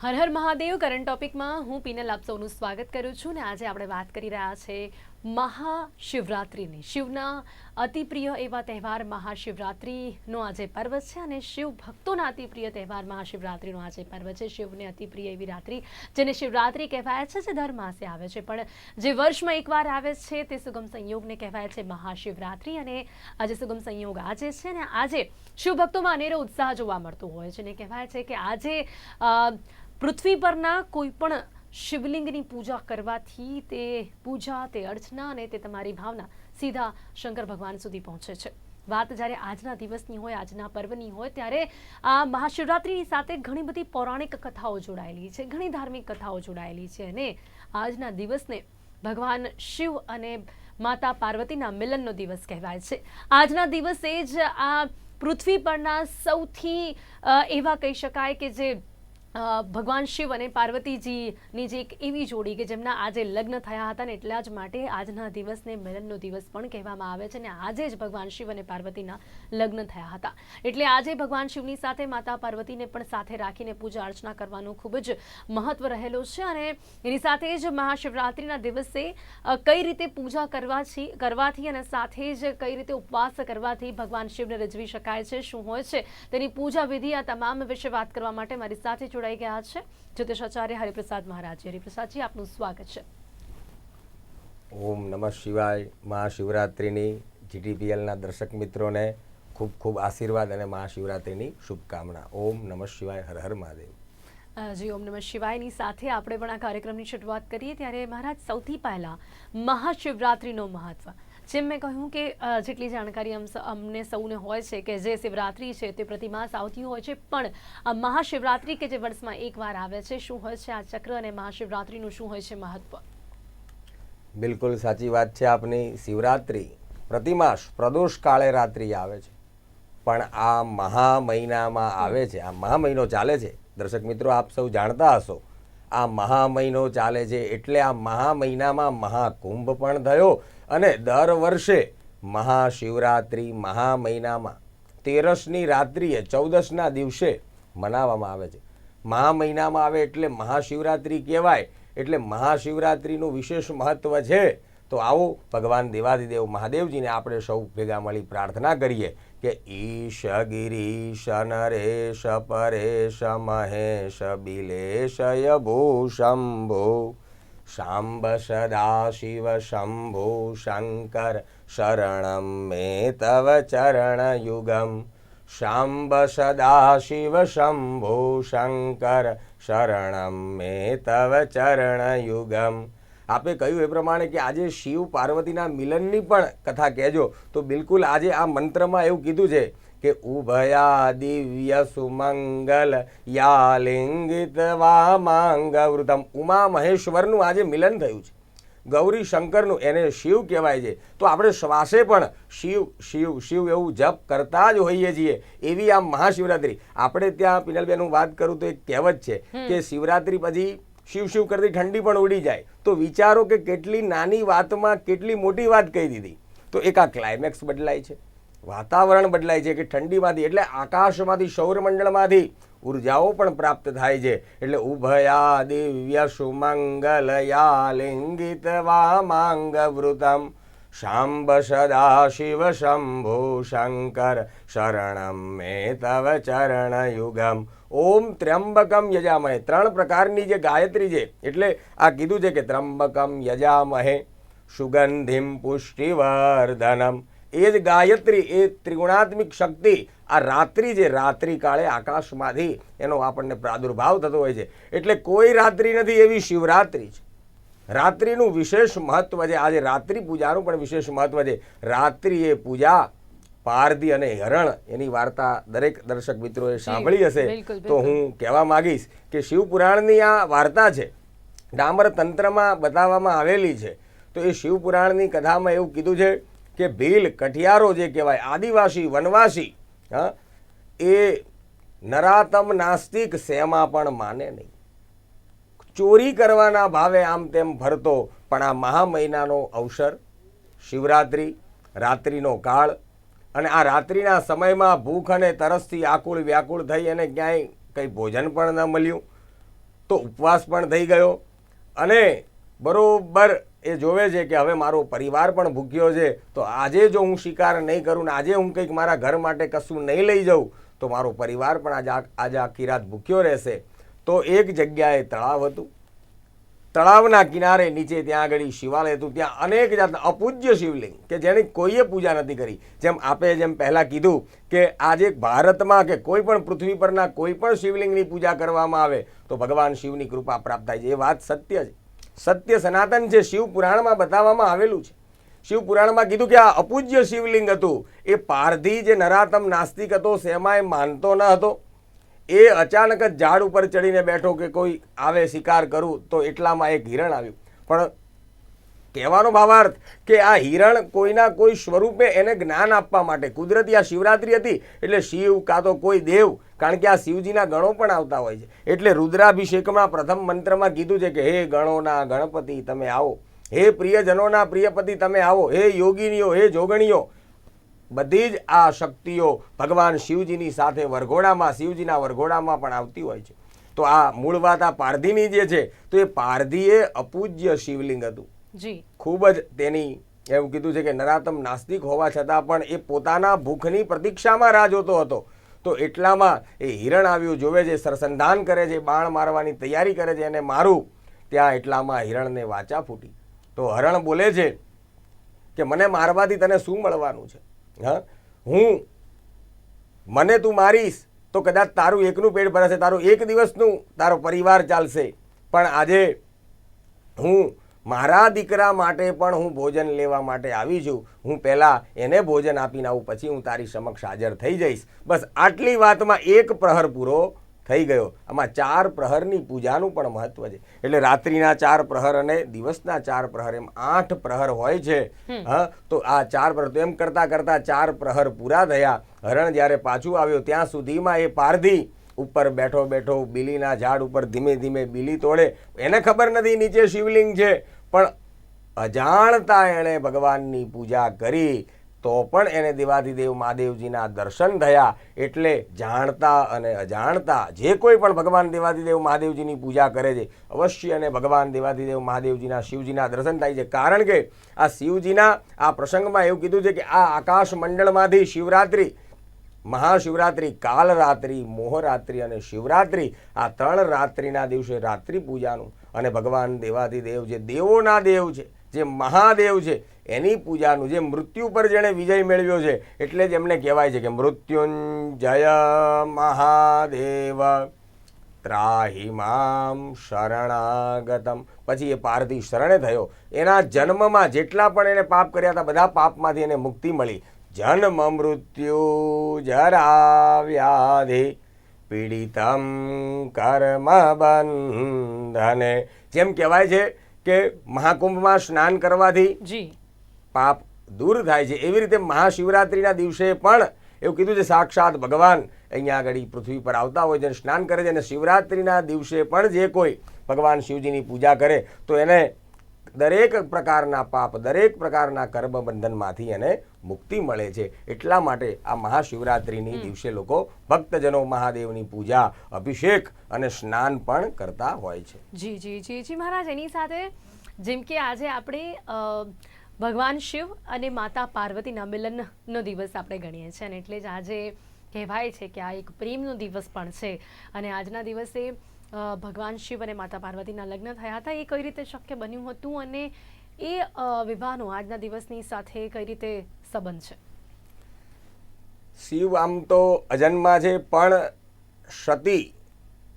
Har Har Mahadev. Current ટોપિકમાં હું પીનલ આપ સૌનું સ્વાગત કરું છું ને આજે આપણે વાત કરી રહ્યા છે મહાશિવરાત્રિની. શિવના અતિપ્રિય એવા તહેવાર મહાશિવરાત્રિનો આજે પર્વ છે અને શિવ ભક્તોના અતિપ્રિય તહેવાર મહાશિવરાત્રિનો આજે પર્વ છે. શિવને અતિપ્રિય એવી રાત્રિ જેને શિવરાત્રિ કહેવાય છે, જે દર માસે આવે છે. પણ જે વર્ષમાં એકવાર આવે છે, તે સુગમ સંયોગને કહેવાય છે મહાશિવરાત્રિ અને આજે સુગમ સંયોગ આજે છે ને આજે શિવ ભક્તોમાં અનેરો ઉત્સાહ જોવા મળતો હોય છે. ને કહેવાય છે કે આજે પૃથ્વી પરના કોઈ પણ શિવલિંગની પૂજા કરવાથી તે પૂજા, તે અર્ચના અને તે તમારી ભાવના સીધા શંકર ભગવાન સુધી પહોંચે છે. વાત જ્યારે આજના દિવસની હોય, આજના પર્વની હોય, ત્યારે આ મહાશિવરાત્રિની સાથે ઘણી બધી પૌરાણિક કથાઓ જોડાયેલી છે, ઘણી ધાર્મિક કથાઓ જોડાયેલી છે અને આજના દિવસને ભગવાન શિવ અને માતા પાર્વતીના મિલનનો દિવસ કહેવાય છે. આજના દિવસે જ આ પૃથ્વી પરના સૌથી એવા કહી શકાય કે જે ભગવાન શિવ અને પાર્વતીજીની જે એક એવી જોડી કે જેમના આજે લગ્ન થયા હતા ને એટલા જ માટે આજના દિવસને મિલનનો દિવસ પણ કહેવામાં આવે છે અને આજે જ ભગવાન શિવ અને પાર્વતીના લગ્ન થયા હતા. એટલે આજે ભગવાન શિવની સાથે માતા પાર્વતીને પણ સાથે રાખીને પૂજા અર્ચના કરવાનું ખૂબ જ મહત્વ રહેલું છે અને એની સાથે જ મહાશિવરાત્રિના દિવસે કઈ રીતે પૂજા કરવાથી કરવાથી અને સાથે જ કઈ રીતે ઉપવાસ કરવાથી ભગવાન શિવને રજવી શકાય છે, શું હોય છે, તેની પૂજા વિધિ આ તમામ વિશે વાત કરવા માટે મારી સાથે જોડાઈ ગયા છે. જ્યોતિષાચાર્ય હરિપ્રસાદ મહારાજ. હરિપ્રસાદજી આપનું સ્વાગત છે. ઓમ નમઃ શિવાય મહાશિવરાત્રિની જીટીપીએલના દર્શક મિત્રોને ખૂબ ખૂબ આશીર્વાદ અને મહાશિવરાત્રિની શુભકામના. ઓમ નમઃ શિવાય હર હર મહાદેવ. જી ઓમ નમઃ શિવાયની સાથે આપણે પણ આ કાર્યક્રમની શરૂઆત કરીએ. ત્યારે મહારાજ સૌથી પહેલા મહાશિવરાત્રિનો મહત્વ. જેમ મેં કહ્યું કે જેટલી જાણકારી અમ અમને સૌને હોય છે કે જે શિવરાત્રિ છે તે પ્રતિમાસ આવતી હોય છે, પણ મહાશિવરાત્રિ કે જે વર્ષમાં એકવાર આવે છે, શું હોય છે આ ચક્ર અને મહાશિવરાત્રિનું શું હોય છે મહત્વ? બિલકુલ સાચી વાત છે આપની. શિવરાત્રિ પ્રતિમાસ પ્રદોષ કાળે રાત્રિ આવે છે. પણ આ મહા મહિનામાં આવે છે, આ મહા મહિનો ચાલે છે. દર્શક મિત્રો, આપ સૌ જાણતા હશો આ મહા મહિનો ચાલે છે એટલે આ મહા મહિનામાં મહાકુંભ પણ થયો અને દર વર્ષે મહાશિવરાત્રિ મહા મહિનામાં તેરસની રાત્રિએ ચૌદસના દિવસે મનાવવામાં આવે છે. મહા મહિનામાં આવે એટલે મહાશિવરાત્રિ કહેવાય, એટલે મહાશિવરાત્રિનું વિશેષ મહત્વ છે. તો આવો ભગવાન દેવાદિદેવ મહાદેવજીને આપણે સૌ ભેગા મળી પ્રાર્થના કરીએ. કે ઈશ ગિરીશ, નરેશ, પરેશ, મહેશ બિલેશય ભૂશંભો શાંબ સદા શિવ શંભો, શંકર શરણમ, મે તવ ચરણયુગમ શાંબ સદા શિવ શંભો, શંકર શરણમ, મે તવ ચરણયુગમ આપે કહ્યું એ પ્રમાણે કે આજે શિવ પાર્વતીના મિલનની પણ કથા કહેજો. તો બિલકુલ આજે આ મંત્રમાં એવું કીધું છે કે ઉભયા દિવ્ય સુમંગલ યા લિંગિત વામાંગવૃતમ ઉમા મહેશ્વરનું આજે મિલન થયું છે. ગૌરી શંકરનું એને શિવ કહેવાય છે. તો આપણે શ્વાસે પણ શિવ શિવ શિવ એવું જપ કરતા જ હોઈએ છીએ. એવી આ મહાશિવરાત્રિ. આપણે ત્યાં પિનલબેન હું વાત કરું તો એક કહેવત છે કે શિવરાત્રિ પછી શિવ શિવ કરતી ઠંડી પણ ઉડી જાય. તો વિચારો કે કેટલી નાની વાતમાં કેટલી મોટી વાત કહી દીધી. તો એક આ ક્લાઇમેક્સ બદલાય છે. વાતાવરણ બદલાય છે કે ઠંડીમાંથી, એટલે આકાશમાંથી, સૌરમંડળમાંથી ઉર્જાઓ પણ પ્રાપ્ત થાય છે. એટલે ઉભયા દિવ્ય સુમંગલ યા લિંગિત વામાંગ વૃતમ. શાંબ સદા શિવ શંભુ શંકર શરણમ મે તવ ચરણયુગમ ઓમ ત્ર્યંબકમ યજામહે. ત્રણ પ્રકારની જે ગાયત્રી છે, એટલે આ કીધું છે કે ત્રંબકમ યજામહે. સુગંધિમ પુષ્ટિવર્ધનમ. એ જ ગાયત્રી, એ ત્રિગુણાત્મિક શક્તિ, આ રાત્રિ જે રાત્રિ કાળે આકાશમાંથી એનો આપણને પ્રાદુર્ભાવ થતો હોય છે. એટલે કોઈ રાત્રિ નથી, એવી શિવરાત્રિ છે. રાત્રિનું વિશેષ મહત્વ છે. આજે રાત્રિ પૂજાનું પણ વિશેષ મહત્વ છે. રાત્રિ એ પૂજા પારધી અને હરણ એની વાર્તા દરેક દર્શક મિત્રોએ સાંભળી હશે તો હું કહેવા માંગીશ કે શિવપુરાણની આ વાર્તા છે ડામર તંત્રમાં બતાવવામાં આવેલી છે તો એ શિવપુરાણની કથામાં એવું કીધું છે કે ભીલ કઠિયારો જે કહેવાય આદિવાસી વનવાસી હા એ નરાતમ નાસ્તિક શેમાં પણ માને નહીં. ચોરી કરવાના ભાવે આમ તેમ ફરતો પણ આ મહા મહિનાનો અવસર શિવરાત્રિ રાત્રિનો કાળ અને આ રાત્રિના સમયમાં ભૂખ અને તરસથી આકુળ વ્યાકુળ થઈ અને ક્યાંય કંઈ ભોજન પણ ન મળ્યું, તો ઉપવાસ પણ થઈ ગયો. અને બરોબર એ જોવે છે કે હવે મારો પરિવાર પણ ભૂખ્યો છે, તો આજે જો હું શિકાર નહીં કરું ને આજે હું કંઈક મારા ઘર માટે કશું નહીં લઈ જાઉં, તો મારો પરિવાર પણ આજે આજે આખી રાત ભૂખ્યો રહેશે. તો એક જગ્યાએ તળાવ હતું. તળાવના કિનારે નીચે ત્યાં આગળ શિવાલય હતું. ત્યાં અનેક જાતના અપૂજ્ય શિવલિંગ કે જેની કોઈએ પૂજા નથી કરી. જેમ આપે જેમ પહેલાં કીધું કે આજે ભારતમાં કે કોઈ પણ પૃથ્વી પરના કોઈ પણ શિવલિંગની પૂજા કરવામાં આવે, તો ભગવાન શિવની કૃપા પ્રાપ્ત થાય છે. એ વાત સત્ય છે. સત્ય સનાતન છે શિવ પુરાણમાં બતાવવામાં આવેલું છે. શિવ પુરાણમાં કીધું કે આ અપૂજ્ય શિવલિંગ હતું. એ પારધી જે નરાતમ નાસ્તિક હતો, શેમાંય માનતો ન હતો. એ અચાનક જ ઝાડ ઉપર ચડીને બેઠો કે કોઈ આવે શિકાર કરું તો એટલામાં એક હિરણ આવ્યું. પણ કહેવાનો ભાવાર્થ કે આ હિરણ કોઈના કોઈ સ્વરૂપે એને જ્ઞાન આપવા માટે, કુદરતી આ શિવરાત્રી હતી એટલે શિવ કાં તો કોઈ દેવ, કારણ કે આ શિવજીના ગણો પણ આવતા હોય છે. એટલે રુદ્રાભિષેકમાં પ્રથમ મંત્રમાં કીધું છે કે, હે ગણોના ગણપતિ, તમે આવો. હે પ્રિયજનોના પ્રિયપતિ, તમે આવો. હે યોગીનીઓ, હે જોગણીઓ બધી જ આ શક્તિઓ ભગવાન શિવજીની સાથે વરઘોડામાં શિવજીના વરઘોડામાં પણ આવતી હોય છે. તો આ મૂળ વાત આ પારધીની જે છે તો એ પારધી એ અપૂજ્ય શિવલિંગ હતું. જી. ખૂબ જ તેની એવું કીધું છે કે નરાતમ નાસ્તિક હોવા છતાં પણ એ પોતાના ભૂખની પ્રતીક્ષામાં રાહ જોતો હતો. તો એટલામાં એ હિરણ આવ્યું જોવે છે સરસંધાન કરે છે બાણ મારવાની તૈયારી કરે છે એને મારું. ત્યાં એટલામાં હિરણને વાચા ફૂટી. તો હરણ બોલે છે કે મને મારવાથી તને શું મળવાનું છે? હા? હું, મને તું મારીશ, તો કદાચ તારું એકનું પેટ ભરાશે, તારું એક દિવસનું તારો પરિવાર ચાલશે. પણ આજે હું મારા દીકરા માટે પણ હું ભોજન લેવા માટે આવી છું. હું પહેલાં એને ભોજન આપીને આવું, પછી હું તારી સમક્ષ હાજર થઈ જઈશ. બસ આટલી વાતમાં એક પ્રહર પૂરો. થઈ ગયો. આમાં ચાર પ્રહરની પૂજાનું પણ મહત્વ છે. એટલે રાત્રિના ચાર પ્રહર અને દિવસના ચાર પ્રહર એમ આઠ પ્રહર હોય છે. હા તો આ ચાર પ્રહર તો એમ કરતા કરતા ચાર પ્રહર પૂરા થયા. હરણ જ્યારે પાછું આવ્યો ત્યાં સુધીમાં એ પારધી ઉપર બેઠો બેઠો બીલીના ઝાડ ઉપર ધીમે ધીમે બીલી તોડે. એને ખબર નથી નીચે શિવલિંગ છે. પણ અજાણતા એણે ભગવાનની પૂજા કરી. તો પણ એને દેવાધિદેવ મહાદેવજીના દર્શન થયા એટલે જાણતા અને અજાણતા જે કોઈ પણ ભગવાન દેવાધિદેવ મહાદેવજીની પૂજા કરે છે, અવશ્ય અને ભગવાન દેવાધિદેવ મહાદેવજીના શિવજીના દર્શન થાય છે. કારણ કે આ શિવજીના આ પ્રસંગમાં એવું કીધું છે કે આ આકાશ મંડળમાંથી શિવરાત્રિ, મહાશિવરાત્રિ, કાલરાત્રિ, મોહરાત્રિ અને શિવરાત્રિ આ ત્રણ રાત્રિના દિવસે રાત્રિ પૂજાનું અને ભગવાન દેવાધિદેવ જે દેવોના દેવ છે જે મહાદેવ છે, એની પૂજાનું જે મૃત્યુ પર જેણે વિજય મેળવ્યો છે, એટલે જ એમને કહેવાય છે કે મૃત્યુંજય મહાદેવ. ત્રાહી મામ શરણાગતમ. પછી એ પારધી શરણે થયો. એના જન્મમાં જેટલા પણ એને પાપ કર્યા હતા, બધા પાપમાંથી એને મુક્તિ મળી. જન્મ મૃત્યુ જરા વ્યાધિ પીડિતમ કર્મ બંધને. જેમ કહેવાય છે કે મહાકુંભમાં સ્નાન કરવાથી પાપ દૂર થાય છે. એવી રીતે મહાશિવરાત્રિના દિવસે પણ એવું કીધું છે સાક્ષાત ભગવાન અહીંયા આગળ પૃથ્વી પર આવતા હોય છે અને સ્નાન કરે છે. અને શિવરાત્રિના દિવસે પણ જે કોઈ ભગવાન શિવજીની પૂજા કરે તો એને દરેક પ્રકારના પાપ દરેક પ્રકારના કર્મ બંધનમાંથી એને મુક્તિ મળે છે. એટલા માટે આ મહાશિવરાત્રિની દિવસે લોકો ભક્તજનો મહાદેવની પૂજા અભિષેક અને સ્નાન પણ કરતા હોય છે. જી જી જી જી મહારાજ એની સાથે જેમ કે આજે આપણે ભગવાન શિવ અને માતા પાર્વતીના મિલનનો દિવસ આપણે ગણીએ છીએ. અને એટલે જ આજે કહેવાય છે કે આ એક પ્રેમનો દિવસ પણ છે. અને આજના દિવસે ભગવાન શિવ અને માતા પાર્વતીના લગ્ન થયા હતા. એ કઈ રીતે શક્ય બન્યું હતું અને એ વિવાહનો આજના દિવસની સાથે કઈ રીતે સંબંધ છે? શિવ આમ તો અજન્મા છે પણ સતી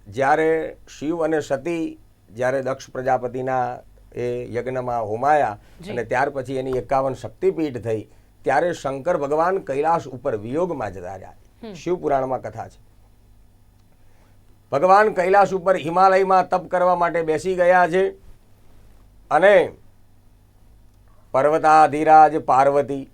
જ્યારે શિવ અને સતી જ્યારે દક્ષ પ્રજાપતિના એ યજ્ઞમાં હોમાયા. અને ત્યાર પછી એની એકાવન શક્તિપીઠ થઈ ત્યારે શંકર ભગવાન કૈલાશ ઉપર વિયોગમાં જતા રહ્યા. શિવ પુરાણમાં કથા છે. ભગવાન કૈલાશ ઉપર હિમાલયમાં તપ કરવા માટે બેસી ગયા છે અને પર્વતાધિરાજ પાર્વતી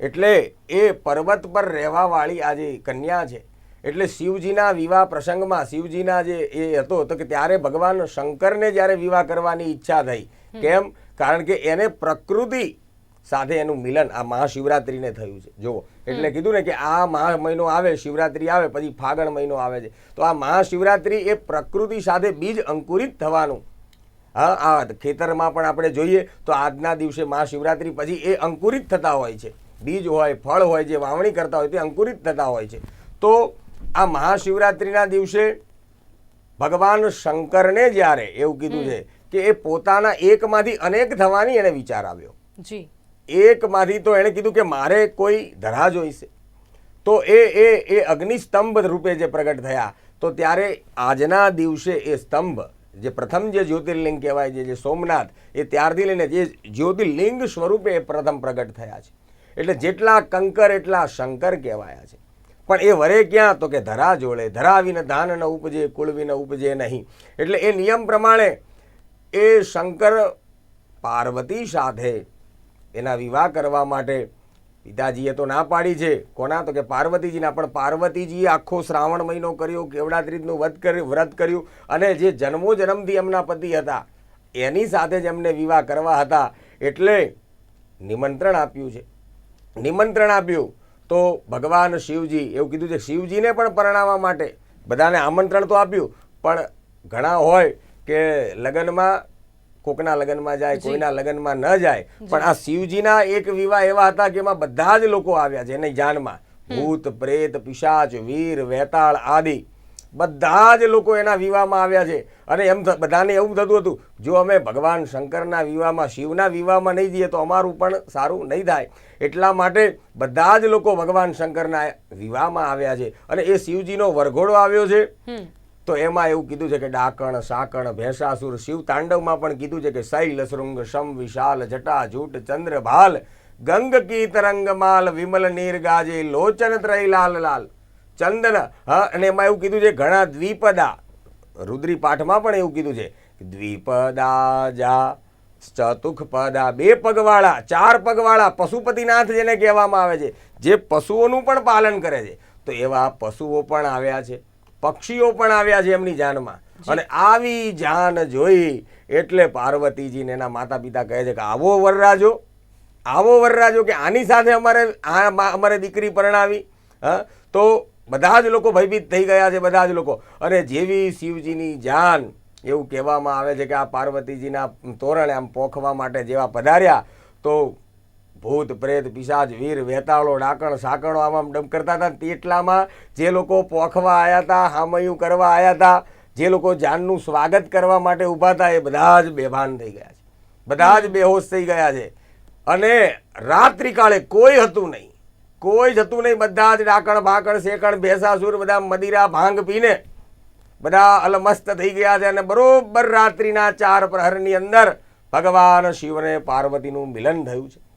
એટલે એ પર્વત પર રહેવાવાળી આ જે કન્યા છે. એટલે શિવજીના વિવાહ પ્રસંગમાં શિવજીના જે એ હતો તો કે ત્યારે ભગવાન શંકરને જ્યારે વિવાહ કરવાની ઈચ્છા થઈ. કેમ? કારણ કે એને પ્રકૃતિ સાથે એનું મિલન આ મહાશિવરાત્રિને થયું છે. જુઓ એટલે કીધું ને કે આ મહા મહિનો આવે શિવરાત્રિ આવે પછી ફાગણ મહિનો આવે છે. તો આ મહાશિવરાત્રિ એ પ્રકૃતિ સાથે બીજ અંકુરિત થવાનું. હા આ ખેતરમાં પણ આપણે જોઈએ તો આજના દિવસે મહાશિવરાત્રિ પછી એ અંકુરિત થતા હોય છે. બીજ હોય ફળ હોય જે વાવણી કરતા હોય તે અંકુરિત થતા હોય છે. તો આ મહાશિવરાત્રિના દિવસે ભગવાન શંકરને જ્યારે એવું કીધું છે કે એ પોતાના એકમાંથી અનેક થવાની એને વિચાર આવ્યો. જી. એકમાંથી તો એણે કીધું કે મારે કોઈ ધરા જોઈશે. તો એ એ એ અગ્નિસ્તંભ રૂપે જે પ્રગટ થયા, તો ત્યારે આજના દિવસે એ સ્તંભ, જે પ્રથમ જે જ્યોતિર્લિંગ કહેવાય છે જે સોમનાથ, એ ત્યારથી લઈને જે જ્યોતિર્લિંગ સ્વરૂપે એ પ્રથમ પ્રગટ થયા છે. એટલે જેટલા કંકર, એટલા શંકર કહેવાયા છે. પણ એ વરે ક્યાં? તો કે ધરા જોડે. ધરા વિને ધાન ન ઉપજે, કુળ વિને ઉપજે નહીં. એટલે એ નિયમ પ્રમાણે એ શંકર પાર્વતી સાથે એના વિવાહ કરવા માટે પિતાજીએ તો ના પાડી છે. કોના? તો કે પાર્વતીજીના. પણ પાર્વતીજીએ આખો શ્રાવણ મહિનો કર્યો કેવડા ત્રીજનું વ્રત કર્યું વ્રત કર્યું અને જે જન્મો જન્મથી એમના પતિ હતા, એની સાથે જ એમને વિવાહ કરવા હતા. એટલે નિમંત્રણ આપ્યું છે. નિમંત્રણ આપ્યું તો ભગવાન શિવજી, એવું કીધું છે, શિવજીને પણ પરણાવવા માટે બધાને આમંત્રણ તો આપ્યું, પણ ઘણા હોય કે લગ્નમાં કોકના લગ્નમાં જાય કોઈના લગ્નમાં ન જાય. પણ આ શિવજીના એક વિવાહ એવા હતા કે એમાં બધા જ લોકો આવ્યા છે એની જાનમાં. ભૂત પ્રેત પિશાચ વીર વેતાળ આદિ બધા જ લોકો એના વિવાહમાં આવ્યા છે. અને એમ બધાને એવું થતું હતું જો અમે ભગવાન શંકરના વિવાહમાં શિવના વિવાહમાં નહીં જઈએ તો અમારું પણ સારું નહીં થાય. એટલા માટે બધા જ લોકો ભગવાન શંકરના વિવાહમાં આવ્યા છે. અને એ શિવજીનો વરઘોડો આવ્યો છે. તો એમાં એવું કીધું છે કે ડાકણ, સાકણ, ભેંસાસુર શિવ તાંડવમાં પણ કીધું છે કે શૈલ, શૃંગ, શમ, વિશાલ, જટા, જૂટ, ચંદ્ર, ભાલ, ગંગ કી તરંગ માલ, વિમલ, નીર, ગાજે, લોચન, ત્રય, લાલ ચંદન. હ, અને એમાં એવું કીધું છે ઘણા દ્વિપદા. રુદ્રી પાઠમાં પણ એવું કીધું છે દ્વિપદા જા ચતુખ પદા, બે પગવાળા, ચાર પગવાળા, પશુપતિનાથ જેને કહેવામાં આવે છે, જે પશુઓનું પણ પાલન કરે છે. તો એવા પશુઓ પણ આવ્યા છે. પક્ષીઓ પણ આવ્યા છે એમની જાનમાં. અને આવી જાન જોઈ એટલે પાર્વતીજીને એના માતા પિતા કહે છે કે આવો વરરાજો આવો વરરાજો કે આની સાથે અમારે આ અમારે દીકરી પરણાવી. હા તો બધા જ લોકો ભયભીત થઈ ગયા છે બધા જ લોકો. અને જેવી શિવજીની જાન એવું કહેવામાં આવે છે કે આ પાર્વતીજીના તોરણે આમ પોખવા માટે જેવા પધાર્યા તો ભૂત પ્રેત પિશાચ વીર વેતાળો ડાકણ સાકણો આમ ડમ કરતા હતા. તેટલામાં જે લોકો પોખવા આવ્યા હતા હામયું કરવા આવ્યા હતા જે લોકો જાનનું સ્વાગત કરવા માટે ઊભા હતા એ બધા જ બેભાન થઈ ગયા છે. બધા જ બેહોશ થઈ ગયા છે. અને રાત્રિકાળે કોઈ હતું નહીં. કોઈ જ હતું નહીં. બધા જ ડાકણ ભાકણ શેકણ ભેસાસુર બધા મદિરા ભાંગ પીને બધા અલમસ્ત થઈ ગયા છે. અને બરોબર રાત્રિના ચાર પ્રહરની અંદર ભગવાન શિવને પાર્વતીનું મિલન થયું છે.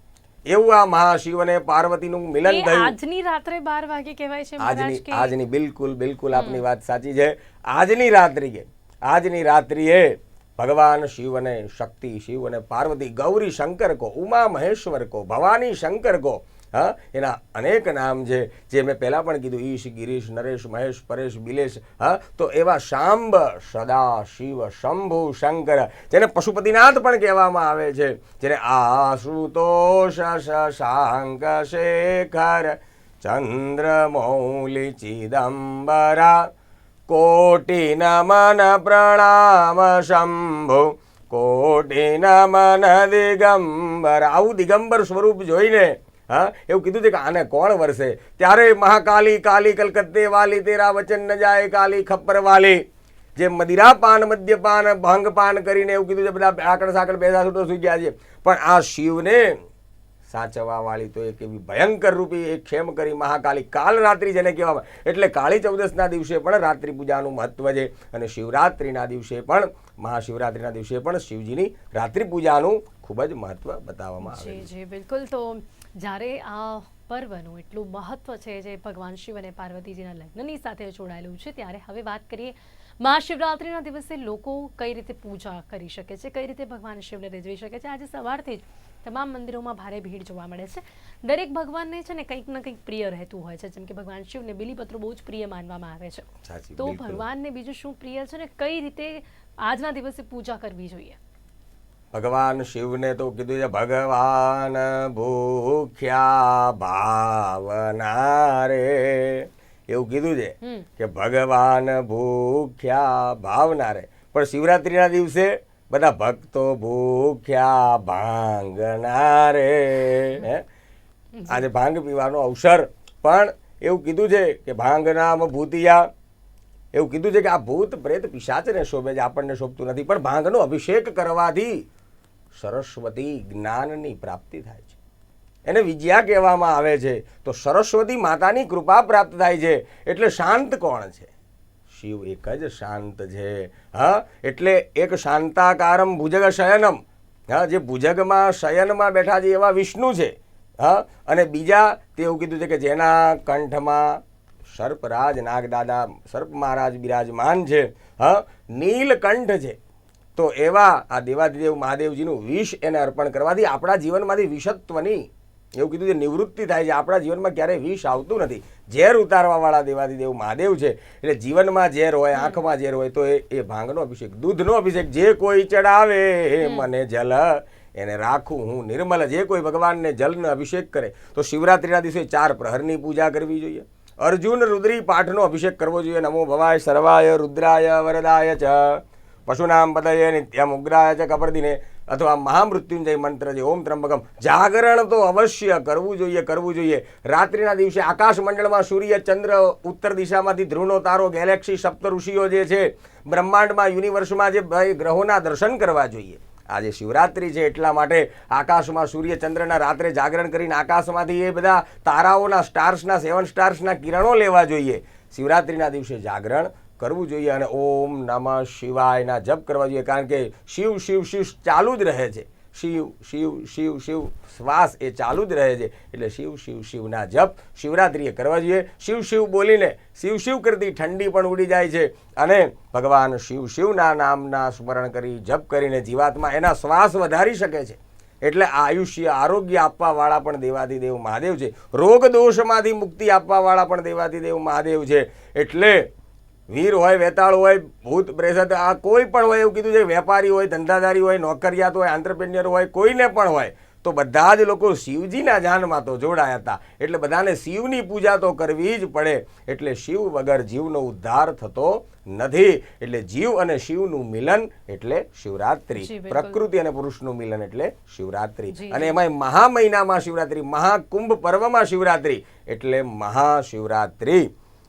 એવું આ મહાશિવને પાર્વતીનું મિલન થયું. આજની રાત્રે 12 વાગે કહેવાય છે આજની આજની બિલકુલ બિલકુલ આપની વાત સાચી છે. આજની રાત્રિએ આજની રાત્રિએ ભગવાન શિવ અને શક્તિ શિવ અને પાર્વતી ગૌરી શંકર કો ઉમા મહેશ્વર કો ભવાની શંકર કો હા? એના અનેક નામ છે, જે મેં પહેલાં પણ કીધું, ઈશ, ગિરીશ, નરેશ, મહેશ, પરેશ, બિલેશ, હા? તો એવા શાંબ, સદા, શિવ, શંભુ, શંકર, જેને પશુપતિનાથ પણ કહેવામાં આવે છે, જેને આશુતોષ શાંક, શેખર ચંદ્રમૌલી ચિદંબરા કોટિ નમન, પ્રણામ, શંભુ, કોટિ નમન, દિગંબર. આવું દિગંબર સ્વરૂપ જોઈને હા? એવું કીધું છે કે આને કોણ વરસે? ત્યારે મહાકાલી કાલી કલકત્તે વાલી તેરા વચન ન જાય કાલી ખપ્પર વાલી. જે મદિરાપાન મદ્યપાન ભાંગપાન કરીને એવું કીધું છે બધા આકડ સાકડ બેસા છૂટો સુઈ ગયા છે. પણ આ શિવને સાચવવા વાળી તો એક એવી ભયંકર રૂપી એક ક્ષેમ કરી મહાકાલી કાલ રાત્રિ જેને કહેવામાં એટલે કાળી ચૌદસના દિવસે પણ રાત્રિ પૂજાનું મહત્વ છે અને શિવરાત્રિના દિવસે પણ મહાશિવરાત્રિના દિવસે પણ શિવજીની રાત્રિ પૂજાનું ખૂબ જ મહત્વ બતાવવામાં આવે છે. બિલકુલ. તો જ્યારે આ પર્વનું એટલું મહત્વ છે જે ભગવાન શિવ અને પાર્વતીજીના લગ્નની સાથે જોડાયેલું છે ત્યારે હવે વાત કરીએ મહાશિવરાત્રિના દિવસે લોકો કઈ રીતે પૂજા કરી શકે છે કઈ રીતે ભગવાન શિવને રીઝવી શકે છે? આજે સવારથી જ તમામ મંદિરોમાં ભારે ભીડ જોવા મળે છે. દરેક ભગવાનને છે ને કંઈક ને કંઈક પ્રિય રહેતું હોય છે જેમ કે ભગવાન શિવને બિલીપત્રો બહુ જ પ્રિય માનવામાં આવે છે. તો. ભગવાનને બીજું શું પ્રિય છે ને? કઈ રીતે આજના દિવસે પૂજા કરવી જોઈએ? ભગવાન શિવને તો કીધું છે ભગવાન ભૂખ્યા ભાવના રે એવું કીધું છે કે ભગવાન ભૂખ્યા ભાવના રે પણ શિવરાત્રિના દિવસે બધા ભક્તો ભૂખ્યા ભાંગના રે આજે ભાંગ પીવાનો અવસર. પણ એવું કીધું છે કે ભાંગનામ ભૂતિયા. એવું કીધું છે કે આ ભૂત પ્રેત પિશાચને શોભે છે આપણને શોભતું નથી. પણ ભાંગનો અભિષેક કરવાથી સરસ્વતી જ્ઞાનની પ્રાપ્તિ થાય છે. એને વિજયા કહેવામાં આવે છે. તો સરસ્વતી માતાની કૃપા પ્રાપ્ત થાય છે. એટલે શાંત કોણ છે? શિવ એક જ શાંત છે. હા, એટલે એક શાંતાકારમ ભુજગ શયનમ. હા, જે ભુજગમાં શયનમાં બેઠા છે એવા વિષ્ણુ છે. હા, અને બીજા તે એવું કીધું છે કે જેના કંઠમાં સર્પરાજ નાગદાદા, સર્પ મહારાજ બિરાજમાન છે. હા, નીલકંઠ છે. તો એવા આ દેવાધિદેવ મહાદેવજીનું વિષ એને અર્પણ કરવાથી આપણા જીવનમાંથી વિષત્વની એવું કીધું જે નિવૃત્તિ થાય છે. આપણા જીવનમાં ક્યારેય વિષ આવતું નથી. ઝેર ઉતારવાવાળા દેવાદિદેવ મહાદેવ છે. એટલે જીવનમાં ઝેર હોય આંખમાં ઝેર હોય તો એ એ ભાંગનો અભિષેક દૂધનો અભિષેક જે કોઈ ચડાવે મને જલ એને રાખું હું નિર્મલ. જે કોઈ ભગવાનને જલનો અભિષેક કરે તો શિવરાત્રિના દિવસે ચાર પ્રહરની પૂજા કરવી જોઈએ. અર્જુન રુદ્રી પાઠનો અભિષેક કરવો જોઈએ. નમો ભવાય સર્વાય રુદ્રાય વરદાય ચ. પશુનામ પદયે નિત્યમ ઉગ્રાય છે કપર્દિને અથવા મહામૃત્યુંજય મંત્ર છે ઓમ ત્રંબકમ જાગરણ તો અવશ્ય કરવું જોઈએ કરવું જોઈએ. રાત્રિના દિવસે આકાશ મંડળમાં સૂર્ય ચંદ્ર ઉત્તર દિશામાંથી ધ્રુવનો તારો ગેલેક્સી સપ્ત ઋષિઓ જે છે, બ્રહ્માંડમાં યુનિવર્સમાં જે ગ્રહોના દર્શન કરવા જોઈએ. આજે શિવરાત્રિ છે એટલા માટે આકાશમાં સૂર્ય ચંદ્રના રાત્રે જાગરણ કરીને આકાશમાંથી એ બધા તારાઓના સ્ટાર્સના સેવન સ્ટાર્સના કિરણો લેવા જોઈએ. શિવરાત્રિના દિવસે જાગરણ કરવું જોઈએ અને ઓમ નમઃ શિવાયના જપ કરવા જોઈએ, કારણ કે શિવ શિવ શિવ ચાલુ જ રહે છે. શિવ શિવ શિવ શિવ શ્વાસ એ ચાલુ જ રહે છે. એટલે શિવ શિવ, શિવના જપ શિવરાત્રિએ કરવા જોઈએ. શિવ શિવ બોલીને શિવ શિવ કરતી ઠંડી પણ ઉડી જાય છે. અને ભગવાન શિવ, શિવના નામના સ્મરણ કરી જપ કરીને જીવાતમાં એના શ્વાસ વધારી શકે છે. એટલે આયુષ્ય, આરોગ્ય આપવાવાળા પણ દેવાધિદેવ મહાદેવ છે. રોગ દોષમાંથી મુક્તિ આપવાવાળા પણ દેવાધિદેવ મહાદેવ છે. એટલે વીર હોય વેતાળ હોય ભૂત પ્રેસત આ કોઈ પણ હોય એવું કીધું છે વેપારી હોય ધંધાધારી હોય નોકરિયાત હોય આંતરપ્રિન્યર હોય કોઈને પણ હોય તો બધા જ લોકો શિવજીના જાનમાં તો જોડાયા હતા. એટલે બધાને શિવની પૂજા તો કરવી જ પડે. એટલે શિવ વગર જીવનો ઉદ્ધાર થતો નથી. એટલે જીવ અને શિવનું મિલન એટલે શિવરાત્રિ. પ્રકૃતિ અને પુરુષનું મિલન એટલે શિવરાત્રિ. અને એમાં મહા મહિનામાં શિવરાત્રિ મહાકુંભ પર્વમાં શિવરાત્રિ એટલે મહાશિવરાત્રિ.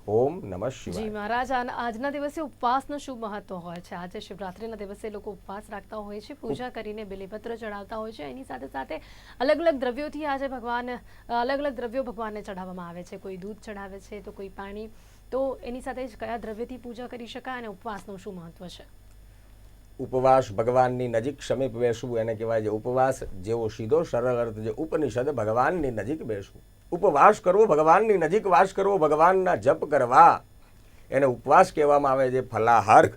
ઓમ નમઃ જી મહારાજ આજના દિવસે ઉપવાસનું શું મહત્વ હોય છે. આજે શિવરાત્રિના દિવસે લોકો ઉપવાસ રાખતા હોય છે પૂજા કરીને બિલીપત્ર ચડાવતા હોય છે. એની સાથે સાથે અલગ અલગ દ્રવ્યોથી આજે ભગવાન અલગ અલગ દ્રવ્યો ભગવાનને ચડાવવામાં આવે છે. કોઈ દૂધ ચડાવે છે તો કોઈ પાણી. તો એની સાથે જ કયા દ્રવ્યથી પૂજા કરી શકાય અને ઉપવાસનું શું મહત્વ છે? ઉપવાસ ભગવાનની નજીક સમીપ બેસવું એને કહેવાય છે ઉપવાસ જેવો સીધો સરળ અર્થ છે ઉપનિષદ ભગવાનની નજીક બેસવું. ઉપવાસ કરવો, ભગવાનની નજીક વાસ કરવો, ભગવાનના જપ કરવા. એને ઉપવાસ કહેવામાં આવે છે ફલાહાર.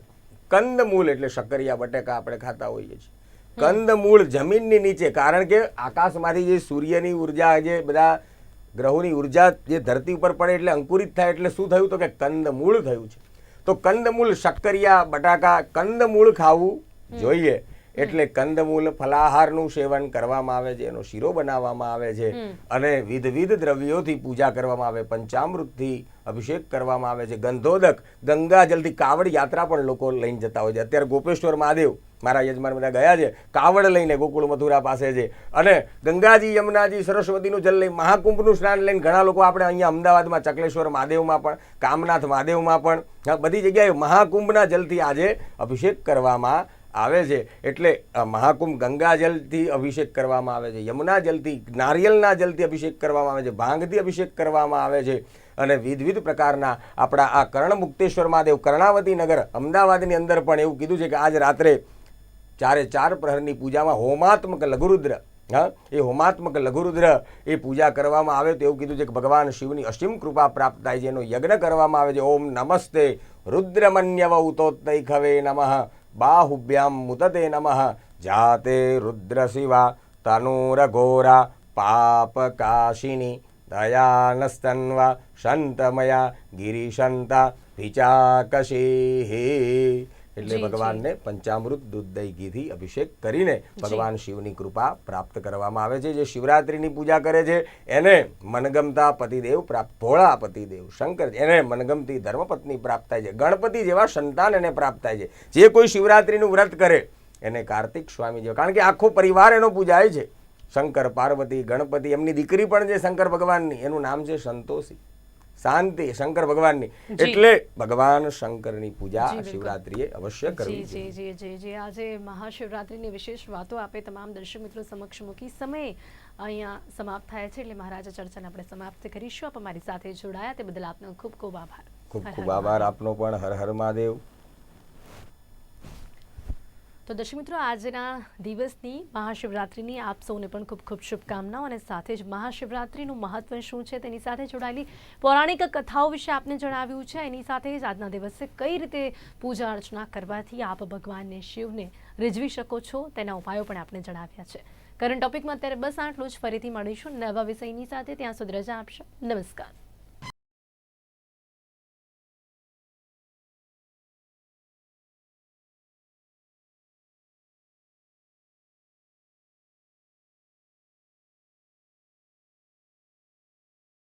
કંદમૂળ એટલે શક્કરિયા, બટેકા આપણે ખાતા હોઈએ છીએ. કંદમૂળ જમીનની નીચે, કારણ કે આકાશમાંથી જે સૂર્યની ઊર્જા જે બધા ગ્રહોની ઊર્જા જે ધરતી ઉપર પડે એટલે અંકુરિત થાય એટલે શું થયું તો કે કંદમૂળ થયું છે. તો કંદમૂળ, શક્કરિયા, બટાકા, કંદમૂળ ખાવું જોઈએ. એટલે કંદમૂલ ફલાહારનું સેવન કરવામાં આવે છે એનો શીરો બનાવવામાં આવે છે અને વિધવિધ દ્રવ્યોથી પૂજા કરવામાં આવે પંચામૃતથી અભિષેક કરવામાં આવે છે ગંધોદક ગંગાજલથી કાવડ યાત્રા પણ લોકો લઈને જતા હોય છે. અત્યારે ગોપેશ્વર મહાદેવ મારા યજમાન બધા ગયા છે કાવડ લઈને ગોકુળ મથુરા પાસે છે અને ગંગાજી યમુનાજી સરસ્વતીનું જલ લઈ મહાકુંભનું સ્નાન લઈને ઘણા લોકો આપણે અહીંયા અમદાવાદમાં ચકલેશ્વર મહાદેવમાં પણ કામનાથ મહાદેવમાં પણ બધી જગ્યાએ મહાકુંભના જલથી આજે અભિષેક કરવામાં આવે છે, એટલે મહાકુંભ ગંગા જલથી અભિષેક કરવામાં આવે છે, યમુના જલથી, નારિયેલના જલથી અભિષેક કરવામાં આવે છે, ભાંગથી અભિષેક કરવામાં આવે છે, અને વિવિધ પ્રકારના આપણા આ કર્ણ મુક્તેશ્વર મહાદેવ, કર્ણાવતી નગર, અમદાવાદની અંદર પણ એવું કીધું છે કે આજ રાત્રે ચારે ચાર પ્રહરની પૂજામાં હોમાત્મક લઘુરુદ્ર, હા, એ હોમાત્મક લઘુરુદ્ર એ પૂજા કરવામાં આવે તો એવું કીધું છે કે ભગવાન શિવની અસીમ કૃપા પ્રાપ્ત થાય છે, એનો યજ્ઞ કરવામાં આવે છે, ઓમ નમસ્તે રુદ્રમન્યવ ઉતોત્તૈ ખવે નમઃ. बाहुभ्यां मुदते नमः। जाते रुद्रसि तनूरघोरा पापकाशिनि दयानस्तन्व शन्तमया गिरिशन्त पिचाकशीः। એટલે. ભગવાનને પંચામૃત દૂધ દહીં ઘીથી અભિષેક કરીને ભગવાન શિવની કૃપા પ્રાપ્ત કરવામાં આવે છે. જે શિવરાત્રિની પૂજા કરે છે એને મનગમતા પતિદેવ પ્રાપ્ત ભોળા પતિદેવ શંકર એને મનગમતી ધર્મપત્ની પ્રાપ્ત થાય છે. ગણપતિ જેવા સંતાન એને પ્રાપ્ત થાય છે. જે કોઈ શિવરાત્રિનું વ્રત કરે એને કાર્તિક સ્વામી જેવા કારણ કે આખો પરિવાર એનો પૂજાય છે. શંકર પાર્વતી ગણપતિ એમની દીકરી પણ છે શંકર ભગવાનની. એનું નામ છે સંતોષી. શાંતિ શંકર ભગવાનની. એટલે ભગવાન શંકરની પૂજા શિવરાત્રીએ અવશ્ય કરવી જી જી જી જી. આજે મહાશિવરાત્રીની વિશેષ વાતો આપે તમામ દર્શક મિત્રો સમક્ષ મૂકી સમય અહીંયા સમાપ્ત થાય છે. એટલે મહારાજા ચર્ચાને આપણે સમાપ્ત કરીશું. આપ અમારી સાથે જોડાયા. તે બદલ આપનો ખૂબ ખૂબ આભાર. ખૂબ ખૂબ આભાર. આપનો પણ હર હર મહાદેવ. તો દર્શક મિત્રો, આજના દિવસની મહાશિવરાત્રિની આપ સૌને પણ ખૂબ ખૂબ શુભકામનાઓ અને સાથે જ મહાશિવરાત્રિનું મહત્વ શું છે તેની સાથે જોડાયેલી પૌરાણિક કથાઓ વિશે આપને જણાવ્યું છે. એની સાથે જ આજના દિવસે કઈ રીતે પૂજા અર્ચના કરવાથી આપ ભગવાનને શિવને રીઝવી શકો છો તેના ઉપાયો પણ આપને જણાવ્યા છે. કરંટ ટોપિકમાં અત્યારે બસ આટલું જ. ફરીથી મળીશું નવા વિષયની સાથે. ત્યાં સુધી રજા આપશો. નમસ્કાર.